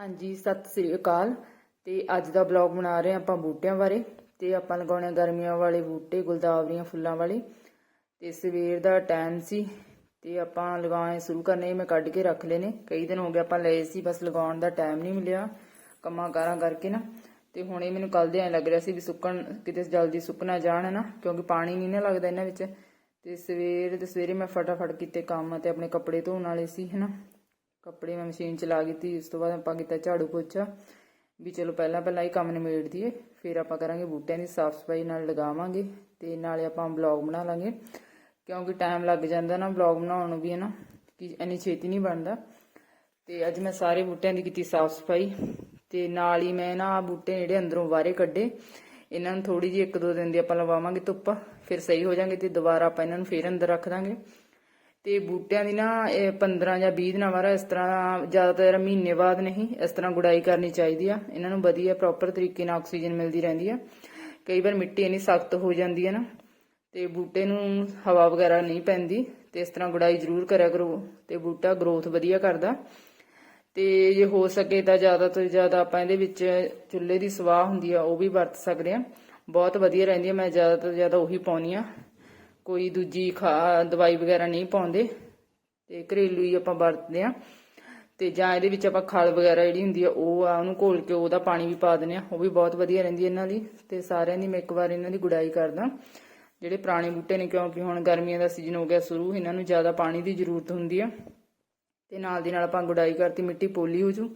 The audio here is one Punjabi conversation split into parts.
ਹਾਂਜੀ, ਸਤਿ ਸ੍ਰੀ ਅਕਾਲ। ਤੇ ਅੱਜ ਦਾ ਬਲੌਗ ਬਣਾ ਰਹੇ ਹਾਂ ਆਪਾਂ ਬੂਟਿਆਂ ਬਾਰੇ। ਤੇ ਆਪਾਂ ਲਗਾਉਣੇ ਗਰਮੀਆਂ ਵਾਲੇ ਬੂਟੇ, ਗੁਲਦਾਵਰੀਆਂ ਫੁੱਲਾਂ ਵਾਲੇ। ਤੇ ਸਵੇਰ ਦਾ ਟਾਈਮ ਸੀ ਤੇ ਆਪਾਂ ਲਗਾਉਣੇ ਸ਼ੁਰੂ ਕਰਨੇ ਮੈਂ ਕੱਢ ਕੇ ਰੱਖ ਲਏ ਨੇ। ਕਈ ਦਿਨ ਹੋ ਗਏ ਆਪਾਂ ਲਏ ਸੀ, ਬਸ ਲਗਾਉਣ ਦਾ ਟਾਈਮ ਨਹੀਂ ਮਿਲਿਆ। ਕੰਮਾਂ ਕਾਰਾਂ ਕਰਕੇ ਨਾ। ਤੇ ਹੁਣ ਇਹ ਮੈਨੂੰ ਕੱਲ ਦੇ ਐ ਲੱਗ ਰਿਹਾ ਸੀ ਵੀ ਸੁੱਕਣ, ਕਿਤੇ ਜਲਦੀ ਸੁੱਕ ਨਾ ਜਾਣ ਨਾ ਕਿਉਂਕਿ ਪਾਣੀ ਨਹੀਂ ਨਾ ਲੱਗਦਾ ਇਹਨਾਂ ਵਿੱਚ। ਤੇ ਸਵੇਰ ਦੇ ਸਵੇਰੇ ਮੈਂ ਫਟਾਫਟ ਕੀਤੇ ਕੰਮ ਤੇ ਆਪਣੇ ਕੱਪੜੇ ਧੋਣ ਵਾਲੇ ਸੀ ਹਨਾ। ਕੱਪੜੇ ਮੈਂ ਮਸ਼ੀਨ ਚਲਾ ਲਾ ਦਿੱਤੀ ਉਸ ਤੋਂ ਬਾਅਦ ਆਪਾਂ ਕੀਤਾ ਝਾੜੂ ਪੋਚਾ। ਵੀ ਚਲੋ ਪਹਿਲਾਂ ਪਹਿਲਾਂ ਇਹ ਕੰਮ ਨਿਬੇੜ ਦਈਏ, ਫਿਰ ਆਪਾਂ ਕਰਾਂਗੇ ਬੂਟਿਆਂ ਦੀ ਸਾਫ਼ ਸਫ਼ਾਈ ਨਾਲ ਲਗਾਵਾਂਗੇ ਤੇ ਨਾਲੇ ਆਪਾਂ ਬਲੌਗ ਬਣਾ ਲਾਂਗੇ। ਕਿਉਂਕਿ ਟਾਈਮ ਲੱਗ ਜਾਂਦਾ ਨਾ ਬਲੌਗ ਬਣਾਉਣ ਨੂੰ ਵੀ ਹੈ ਨਾ ਕਿ ਇੰਨੀ ਛੇਤੀ ਨਹੀਂ ਬਣਦਾ। ਤੇ ਅੱਜ ਮੈਂ ਸਾਰੇ ਬੂਟਿਆਂ ਦੀ ਕੀਤੀ ਸਾਫ਼ ਸਫ਼ਾਈ ਤੇ ਨਾਲ ਹੀ ਮੈਂ ਨਾ ਆਹ ਬੂਟੇ ਜਿਹੜੇ ਅੰਦਰੋਂ ਬਾਹਰੇ ਕੱਢੇ, ਇਹਨਾਂ ਨੂੰ ਥੋੜੀ ਜਿਹੀ ਇੱਕ ਦੋ ਦਿਨ ਦੀ ਆਪਾਂ ਲਵਾਵਾਂਗੇ ਧੁੱਪ, ਫਿਰ ਸਹੀ ਹੋ ਜਾਣਗੇ ਤੇ ਦੁਬਾਰਾ ਆਪਾਂ ਇਹਨਾਂ ਨੂੰ ਫੇਰ ਅੰਦਰ ਰੱਖ ਦਾਂਗੇ। ਤੇ ਬੂਟਿਆਂ ਦੀ ਨਾ ਇਹ 15 ਜਾਂ 20 ਦਿਨਾਂ ਬਾਅਦ ਇਸ ਤਰ੍ਹਾਂ ਜ਼ਿਆਦਾਤਰ ਮਹੀਨੇ ਬਾਅਦ ਨਹੀਂ, ਇਸ ਤਰ੍ਹਾਂ ਗੁਡਾਈ ਕਰਨੀ ਚਾਹੀਦੀ ਆ। ਇਹਨਾਂ ਨੂੰ ਵਧੀਆ ਪ੍ਰੋਪਰ ਤਰੀਕੇ ਨਾਲ ਆਕਸੀਜਨ ਮਿਲਦੀ ਰਹਿੰਦੀ ਆ। ਕਈ ਵਾਰ ਮਿੱਟੀ ਇੰਨੀ ਸਖਤ ਹੋ ਜਾਂਦੀ ਹੈ ਨਾ, ਤੇ ਬੂਟੇ ਨੂੰ ਹਵਾ ਵਗੈਰਾ ਨਹੀਂ ਪੈਂਦੀ, ਤੇ ਇਸ ਤਰ੍ਹਾਂ ਗੁਡਾਈ ਜ਼ਰੂਰ ਕਰਿਆ ਕਰੋ, ਤੇ ਬੂਟਾ ਗਰੋਥ ਵਧੀਆ ਕਰਦਾ। ਤੇ ਜੇ ਹੋ ਸਕੇ ਤਾਂ ਜ਼ਿਆਦਾ ਤੋਂ ਜ਼ਿਆਦਾ ਆਪਾਂ ਇਹਦੇ ਵਿੱਚ ਚੁੱਲ੍ਹੇ ਦੀ ਸਵਾਹ ਹੁੰਦੀ ਆ, ਉਹ ਵੀ ਵਰਤ ਸਕਦੇ ਆ। ਬਹੁਤ ਵਧੀਆ ਰਹਿੰਦੀ ਆ, ਮੈਂ ਜ਼ਿਆਦਾ ਤੋਂ ਜ਼ਿਆਦਾ ਉਹੀ ਪਾਉਣੀ ਆ। ਕੋਈ ਦੂਜੀ ਖਾ ਦਵਾਈ ਵਗੈਰਾ ਨਹੀਂ ਪਾਉਂਦੇ ਤੇ ਘਰੇਲੂ ਹੀ ਆਪਾਂ ਵਰਤਦੇ ਆ ਤੇ ਜਾਂ ਇਹਦੇ ਵਿੱਚ ਆਪਾਂ ਖਲ ਵਗੈਰਾ ਜਿਹੜੀ ਹੁੰਦੀ ਆ, ਉਹ ਆ ਉਹਨੂੰ ਘੋਲ ਕੇ ਉਹਦਾ ਪਾਣੀ ਵੀ ਪਾ ਦਿੰਦੇ ਆ ਉਹ ਵੀ ਬਹੁਤ ਵਧੀਆ ਰਹਿੰਦੀ ਹੈ ਇਹਨਾਂ ਦੀ ਤੇ ਸਾਰਿਆਂ ਦੀ, ਮੈਂ ਇੱਕ ਵਾਰ ਇਹਨਾਂ ਦੀ ਗੁਡਾਈ ਕਰਦਾ। ਜਿਹੜੇ ਪੁਰਾਣੇ ਬੂਟੇ ਨੇ, ਕਿਉਂਕਿ ਹੁਣ ਗਰਮੀਆਂ ਦਾ ਸੀਜ਼ਨ ਹੋ ਗਿਆ ਸ਼ੁਰੂ, ਇਹਨਾਂ ਨੂੰ ਜ਼ਿਆਦਾ ਪਾਣੀ ਦੀ ਜ਼ਰੂਰਤ ਹੁੰਦੀ ਆ। ਤੇ ਨਾਲ ਦੀ ਨਾਲ ਆਪਾਂ ਗੁਡਾਈ ਕਰਤੀ ਮਿੱਟੀ ਪੋਲੀ ਹੋ ਜੂ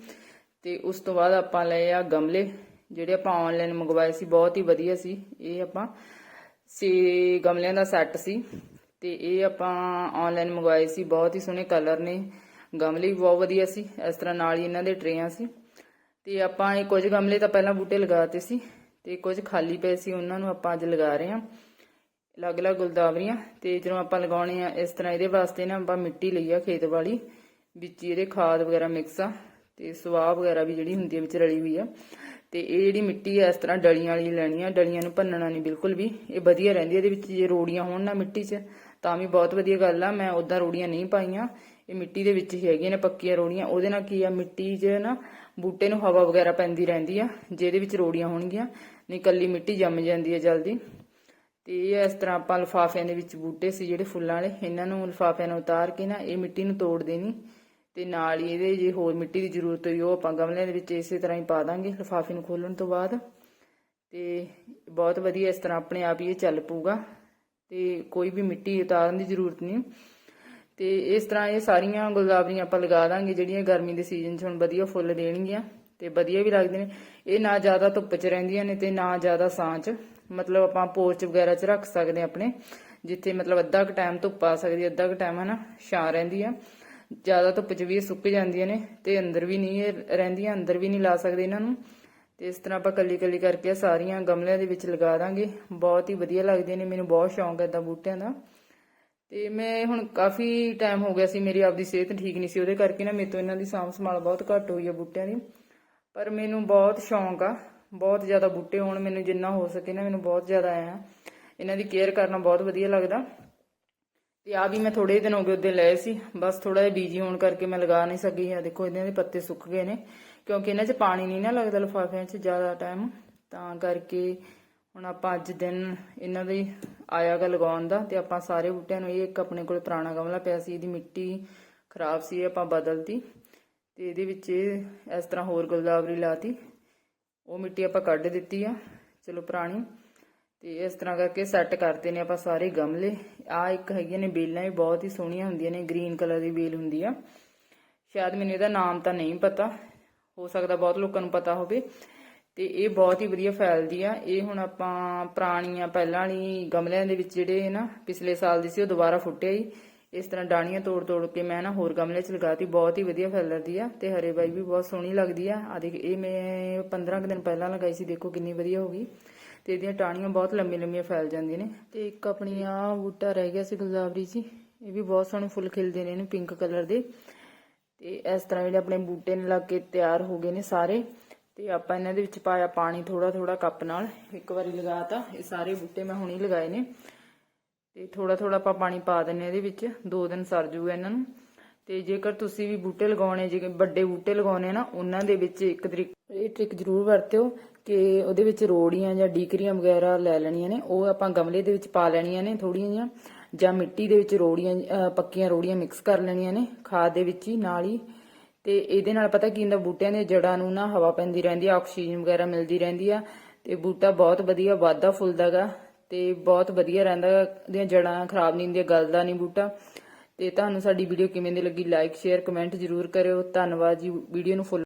ਤੇ ਉਸ ਤੋਂ ਬਾਅਦ ਆਪਾਂ ਲਏ ਆ ਗਮਲੇ, ਜਿਹੜੇ ਆਪਾਂ ਆਨਲਾਈਨ ਮੰਗਵਾਏ ਸੀ, ਬਹੁਤ ਹੀ ਵਧੀਆ ਸੀ। ਇਹ ਆਪਾਂ ਸੀ, ਗਮਲਿਆਂ ਦਾ ਸੈੱਟ ਸੀ। ਤੇ ਇਹ ਆਪਾਂ ਆਨਲਾਈਨ ਮੰਗਵਾਏ ਸੀ, ਬਹੁਤ ਹੀ ਸੋਹਣੇ ਕਲਰ ਨੇ। ਗਮਲੇ ਵੀ ਬਹੁਤ ਵਧੀਆ ਸੀ, ਇਸ ਤਰ੍ਹਾਂ ਨਾਲ ਹੀ ਇਹਨਾਂ ਦੇ ਟਰੇਆਂ ਸੀ। ਤੇ ਆਪਾਂ ਇਹ ਕੁਝ ਗਮਲੇ ਤਾਂ ਪਹਿਲਾਂ ਬੂਟੇ ਲਗਾਤੇ ਸੀ, ਤੇ ਕੁਝ ਖਾਲੀ ਪਏ ਸੀ, ਉਹਨਾਂ ਨੂੰ ਆਪਾਂ ਅੱਜ ਲਗਾ ਰਹੇ ਹਾਂ। ਅਲੱਗ-ਅਲੱਗ ਗੁਲਦਾਵਰੀਆਂ ਤੇ ਜਦੋਂ ਆਪਾਂ ਲਗਾਉਣੇ ਆ, ਇਸ ਤਰ੍ਹਾਂ ਇਹਦੇ ਵਾਸਤੇ ਨਾ ਆਪਾਂ ਮਿੱਟੀ ਲਈ ਆ ਖੇਤ ਵਾਲੀ, ਵਿੱਚ ਇਹਦੇ ਖਾਦ ਵਗੈਰਾ ਮਿਕਸ ਆ। ਤੇ ਸਵਾਹ ਵਗੈਰਾ ਵੀ ਜਿਹੜੀ ਹੁੰਦੀ ਹੈ ਵਿੱਚ ਰਲੀ ਹੋਈ ਆ। ਤੇ ਇਹ ਜਿਹੜੀ ਮਿੱਟੀ ਆ, ਇਸ ਤਰ੍ਹਾਂ ਡਲੀਆਂ ਵਾਲੀ ਲੈਣੀ ਆ। ਡਲੀਆਂ ਨੂੰ ਭੰਨਣਾ ਨਹੀਂ ਬਿਲਕੁਲ ਵੀ। ਇਹ ਵਧੀਆ ਰਹਿੰਦੀ ਇਹਦੇ ਵਿੱਚ ਜੇ ਰੋੜੀਆਂ ਹੋਣ ਨਾ ਮਿੱਟੀ 'ਚ, ਤਾਂ ਵੀ ਬਹੁਤ ਵਧੀਆ ਗੱਲ ਆ। ਮੈਂ ਉਦਾਂ ਰੋੜੀਆਂ ਨਹੀਂ ਪਾਈਆਂ। ਇਹ ਮਿੱਟੀ ਦੇ ਵਿੱਚ ਹੀ ਹੈਗੀਆਂ ਨੇ ਪੱਕੀਆਂ ਰੋੜੀਆਂ। ਉਹਦੇ ਨਾਲ ਕੀ ਆ, ਮਿੱਟੀ 'ਚ ਨਾ ਬੂਟੇ ਨੂੰ ਹਵਾ ਵਗੈਰਾ ਪੈਂਦੀ ਰਹਿੰਦੀ ਆ, ਜਿਹਦੇ ਵਿੱਚ ਰੋੜੀਆਂ ਹੋਣਗੀਆਂ। ਨਹੀਂ, ਕੱਲੀ ਮਿੱਟੀ ਜੰਮ ਜਾਂਦੀ ਹੈ ਜਲਦੀ। ਤੇ ਇਹ ਇਸ ਤਰ੍ਹਾਂ ਆਪਾਂ ਲਿਫਾਫਿਆਂ ਦੇ ਵਿੱਚ ਬੂਟੇ ਸੀ ਜਿਹੜੇ ਫੁੱਲਾਂ ਵਾਲੇ। ਇਹਨਾਂ ਨੂੰ ਲਫ਼ਾਫਿਆਂ ਨੂੰ ਉਤਾਰ ਕੇ ਨਾ ਇਹ ਮਿੱਟੀ ਨੂੰ ਤੋੜ ਦੇਣੀ। ਤੇ ਨਾਲ ਹੀ ਇਹਦੇ ਜੇ ਹੋਰ ਮਿੱਟੀ ਦੀ ਜ਼ਰੂਰਤ ਹੋਈ, ਉਹ ਆਪਾਂ ਗਮਲਿਆਂ ਦੇ ਵਿੱਚ ਇਸੇ ਤਰ੍ਹਾਂ ਹੀ ਪਾ ਦਾਂਗੇ, ਲਿਫਾਫੇ ਨੂੰ ਖੋਲਣ ਤੋਂ ਬਾਅਦ। ਤੇ ਬਹੁਤ ਵਧੀਆ ਇਸ ਤਰ੍ਹਾਂ ਆਪਣੇ ਆਪ ਹੀ ਇਹ ਚੱਲ ਪਊਗਾ, ਤੇ ਕੋਈ ਵੀ ਮਿੱਟੀ ਉਤਾਰਨ ਦੀ ਜ਼ਰੂਰਤ ਨਹੀਂ। ਤੇ ਇਸ ਤਰ੍ਹਾਂ ਇਹ ਸਾਰੀਆਂ ਗੁਲਦਾਵਰੀਆਂ ਆਪਾਂ ਲਗਾ ਦਾਂਗੇ, ਜਿਹੜੀਆਂ ਗਰਮੀ ਦੇ ਸੀਜ਼ਨ 'ਚ ਹੁਣ ਵਧੀਆ ਫੁੱਲ ਦੇਣਗੀਆਂ, ਤੇ ਵਧੀਆ ਵੀ ਲੱਗਦੇ ਨੇ। ਇਹ ਨਾ ਜ਼ਿਆਦਾ ਧੁੱਪ 'ਚ ਰਹਿੰਦੀਆਂ ਨੇ ਤੇ ਨਾ ਜ਼ਿਆਦਾ ਛਾਂ 'ਚ। ਮਤਲਬ ਆਪਾਂ ਪੋਰਚ ਵਗੈਰਾ 'ਚ ਰੱਖ ਸਕਦੇ ਹਾਂ ਆਪਣੇ, ਜਿੱਥੇ ਮਤਲਬ ਅੱਧਾ ਕੁ ਟਾਈਮ ਧੁੱਪ ਆ ਸਕਦੀ, ਅੱਧਾ ਕੁ ਟਾਈਮ ਹਨਾ, ਛਾਂ ਰਹਿੰਦੀ ਆ। ਜ਼ਿਆਦਾ ਧੁੱਪ 'ਚ ਵੀ ਇਹ ਸੁੱਕ ਜਾਂਦੀਆਂ ਨੇ ਤੇ ਅੰਦਰ ਵੀ ਨਹੀਂ, ਇਹ ਰਹਿੰਦੀਆਂ, ਅੰਦਰ ਵੀ ਨਹੀਂ ਲਾ ਸਕਦੇ ਇਹਨਾਂ ਨੂੰ। ਤੇ ਇਸ ਤਰ੍ਹਾਂ ਆਪਾਂ ਕੱਲੀ ਕੱਲੀ ਕਰਕੇ ਸਾਰੀਆਂ ਗਮਲਿਆਂ ਦੇ ਵਿੱਚ ਲਗਾ ਦਾਂਗੇ। ਬਹੁਤ ਹੀ ਵਧੀਆ ਲੱਗਦੇ ਨੇ, ਮੈਨੂੰ ਬਹੁਤ ਸ਼ੌਂਕ ਹੈ ਇਦਾਂ ਬੂਟਿਆਂ ਦਾ। ਤੇ ਮੈਂ ਹੁਣ ਕਾਫੀ ਟਾਈਮ ਹੋ ਗਿਆ ਸੀ, ਮੇਰੀ ਆਪਦੀ ਸਿਹਤ ਠੀਕ ਨਹੀਂ ਸੀ, ਉਹਦੇ ਕਰਕੇ ਨਾ ਮੇਰੇ ਤੋਂ ਇਹਨਾਂ ਦੀ ਸਾਂਭ ਸੰਭਾਲ ਬਹੁਤ ਘੱਟ ਹੋਈ ਆ ਬੂਟਿਆਂ ਦੀ। ਪਰ ਮੈਨੂੰ ਬਹੁਤ ਸ਼ੌਂਕ ਆ, ਬਹੁਤ ਜ਼ਿਆਦਾ ਬੂਟੇ ਹੋਣ, ਮੈਨੂੰ ਜਿੰਨਾ ਹੋ ਸਕੇ ਨਾ ਮੈਨੂੰ ਬਹੁਤ ਜ਼ਿਆਦਾ ਆਇਆ। ਇਹਨਾਂ ਦੀ ਕੇਅਰ ਕਰਨਾ ਬਹੁਤ ਵਧੀਆ ਲੱਗਦਾ। ਤੇ ਆ ਵੀ ਮੈਂ ਥੋੜੇ ਦਿਨ ਹੋ ਗਏ ਉਹਦੇ ਲਏ ਸੀ। ਬਸ ਥੋੜਾ ਜਿਹਾ ਬੀਜੀ ਹੋਣ ਕਰਕੇ ਮੈਂ ਲਗਾ ਨਹੀਂ ਸਕੀ ਆ ਦੇਖੋ ਇਹਨਾਂ ਦੇ ਪੱਤੇ ਸੁੱਕ ਗਏ ਨੇ, ਕਿਉਂਕਿ ਇਹਨਾਂ 'ਚ ਪਾਣੀ ਨਹੀਂ ਨਾ ਲੱਗਦਾ ਲਿਫਾਫਿਆਂ 'ਚ ਜ਼ਿਆਦਾ ਟਾਈਮ ਤਾਂ ਕਰਕੇ ਹੁਣ ਆਪਾਂ ਅੱਜ ਦਿਨ ਇਹਨਾਂ ਦੇ ਆਇਆਗਾ ਲਗਾਉਣ ਦਾ ਤੇ ਆਪਾਂ ਸਾਰੇ ਬੂਟਿਆਂ ਨੂੰ ਇਹ ਇੱਕ ਆਪਣੇ ਕੋਲ ਪੁਰਾਣਾ ਗਮਲਾ ਪਿਆ ਸੀ, ਇਹਦੀ ਮਿੱਟੀ ਖਰਾਬ ਸੀ, ਇਹ ਆਪਾਂ ਬਦਲਤੀ ਤੇ ਇਹਦੇ ਵਿੱਚ ਇਹ ਇਸ ਤਰ੍ਹਾਂ ਹੋਰ ਗੁਲਦਾਵਰੀ ਲਾਤੀ। ਉਹ ਮਿੱਟੀ ਆਪਾਂ ਕੱਢ ਦਿੱਤੀ ਆ। ਚਲੋ ਪੁਰਾਣੀ ਤੇ ਇਸ ਤਰ੍ਹਾਂ ਕਰਕੇ ਸੈੱਟ ਕਰਤੇ ਨੇ ਆਪਾਂ ਸਾਰੇ ਗਮਲੇ। ਆ ਇੱਕ ਹੈਗੀਆਂ ਨੇ ਬੇਲਾਂ ਵੀ ਬਹੁਤ ਹੀ ਸੋਹਣੀਆਂ ਹੁੰਦੀਆਂ ਨੇ, ਗ੍ਰੀਨ ਕਲਰ ਦੀ ਬੇਲ ਹੁੰਦੀ ਆ। ਸ਼ਾਇਦ ਮੈਨੂੰ ਇਹਦਾ ਨਾਮ ਤਾਂ ਨਹੀਂ ਪਤਾ, ਹੋ ਸਕਦਾ ਬਹੁਤ ਲੋਕਾਂ ਨੂੰ ਪਤਾ ਹੋਵੇ। ਤੇ ਇਹ ਬਹੁਤ ਹੀ ਵਧੀਆ ਫੈਲਦੀ ਆ। ਇਹ ਹੁਣ ਆਪਾਂ ਪੁਰਾਣੀਆਂ ਪਹਿਲਾਂ ਵਾਲੀ ਗਮਲਿਆਂ ਦੇ ਵਿੱਚ ਜਿਹੜੇ ਨਾ ਪਿਛਲੇ ਸਾਲ ਦੀ ਸੀ, ਉਹ ਦੁਬਾਰਾ ਫੁੱਟਿਆ ਹੀ ਇਸ ਤਰ੍ਹਾਂ ਡਾਣੀਆਂ ਤੋੜ ਤੋੜ ਕੇ ਮੈਂ ਨਾ ਹੋਰ ਗਮਲੇ 'ਚ ਲਗਾਤੀ, ਬਹੁਤ ਹੀ ਵਧੀਆ ਫੈਲਦੀ ਆ ਤੇ ਹਰੇ ਬਾਈ ਵੀ ਬਹੁਤ ਸੋਹਣੀ ਲੱਗਦੀ ਆ। ਆ ਦੇਖ, ਇਹ ਮੈਂ 15 ਕੁ ਦਿਨ ਪਹਿਲਾਂ ਲਗਾਈ ਸੀ, ਦੇਖੋ ਕਿੰਨੀ ਵਧੀਆ ਹੋ ਗਈ। ਤੇ ਇਹਦੀਆਂ ਟਾਹਣੀਆਂ ਬਹੁਤ ਲੰਮੀ ਲੰਮੀਆਂ ਫੈਲ ਜਾਂਦੀਆਂ ਨੇ। ਤੇ ਇੱਕ ਆਪਣੀ ਆ ਬੂਟਾ ਰਹਿ ਗਿਆ ਸੀ ਗੁਲਦਾਵਰੀ ਜੀ। ਇਹ ਵੀ ਬਹੁਤ ਸੋਹਣੇ ਫੁੱਲ ਖਿਲਦੇ ਨੇ ਇਹਨੂੰ ਪਿੰਕ ਕਲਰ ਦੇ। ਤੇ ਇਸ ਤਰ੍ਹਾਂ ਜਿਹੜੇ ਆਪਣੇ ਬੂਟੇ ਨੇ ਲੱਗ ਕੇ ਤਿਆਰ ਹੋ ਗਏ ਨੇ ਸਾਰੇ। ਤੇ ਆਪਾਂ ਇਹਨਾਂ ਦੇ ਵਿੱਚ ਪਾਇਆ ਪਾਣੀ ਥੋੜਾ ਥੋੜਾ ਕੱਪ ਨਾਲ। ਇੱਕ ਵਾਰੀ ਲਗਾਤਾ ਇਹ ਸਾਰੇ ਬੂਟੇ ਮੈਂ ਹੁਣੇ ਲਗਾਏ ਨੇ। ਤੇ ਥੋੜਾ ਥੋੜਾ ਆਪਾਂ ਪਾਣੀ ਪਾ ਦਿੰਨੇ ਇਹਦੇ ਵਿੱਚ। ਦੋ ਦਿਨ ਸਰ ਜੂਗਾ ਇਹਨਾਂ ਨੂੰ। ਤੇ ਜੇਕਰ ਤੁਸੀਂ ਵੀ ਬੂਟੇ ਲਗਾਉਣੇ ਜੇ ਵੱਡੇ ਬੂਟੇ ਲਗਾਉਣੇ ਆ ਨਾ, ਉਹਨਾਂ ਦੇ ਵਿੱਚ ਇੱਕ ਤਰੀਕ ਇਹ ਟ੍ਰਿਕ ਜ਼ਰੂਰ ਵਰਤਿਓ। ਕਿ ਉਹਦੇ ਵਿੱਚ ਰੋੜੀਆਂ ਜਾਂ ਡੀਕਰੀਆਂ ਵਗੈਰਾ ਲੈ ਲੈਣੀਆਂ ਨੇ, ਉਹ ਆਪਾਂ ਗਮਲੇ ਦੇ ਵਿੱਚ ਪਾ ਲੈਣੀਆਂ ਨੇ ਥੋੜੀਆਂ ਜਿਹੀਆਂ, ਜਾਂ ਮਿੱਟੀ ਦੇ ਵਿੱਚ ਰੋੜੀਆਂ ਪੱਕੀਆਂ ਰੋੜੀਆਂ ਮਿਕਸ ਕਰ ਲੈਣੀਆਂ ਨੇ, ਖਾਦ ਦੇ ਵਿੱਚ ਹੀ ਨਾਲ ਹੀ ਤੇ ਇਹਦੇ ਨਾਲ ਪਤਾ ਕੀ ਹੁੰਦਾ, ਬੂਟਿਆਂ ਦੀਆਂ ਜੜਾਂ ਨੂੰ ਨਾ ਹਵਾ ਪੈਂਦੀ ਰਹਿੰਦੀ ਆ, ਆਕਸੀਜਨ ਵਗੈਰਾ ਮਿਲਦੀ ਰਹਿੰਦੀ ਆ, ਤੇ ਬੂਟਾ ਬਹੁਤ ਵਧੀਆ ਵਾਧਾ ਫੁੱਲਦਾਗਾ ਤੇ ਬਹੁਤ ਵਧੀਆ ਰਹਿੰਦਾ ਗਾ। ਉਹਦੀਆਂ ਜੜਾਂ ਖਰਾਬ ਨਹੀਂ ਹੁੰਦੀਆਂ, ਗਲਦਾ ਨਹੀਂ ਬੂਟਾ ਤੇ ਤੁਹਾਨੂੰ ਸਾਡੀ ਵੀਡੀਓ ਕਿਵੇਂ ਦੀ ਲੱਗੀ ਲਾਈਕ ਸ਼ੇਅਰ ਕਮੈਂਟ ਜ਼ਰੂਰ ਕਰਿਓ ਧੰਨਵਾਦ ਜੀ, ਵੀਡੀਓ ਨੂੰ ਫੁੱਲ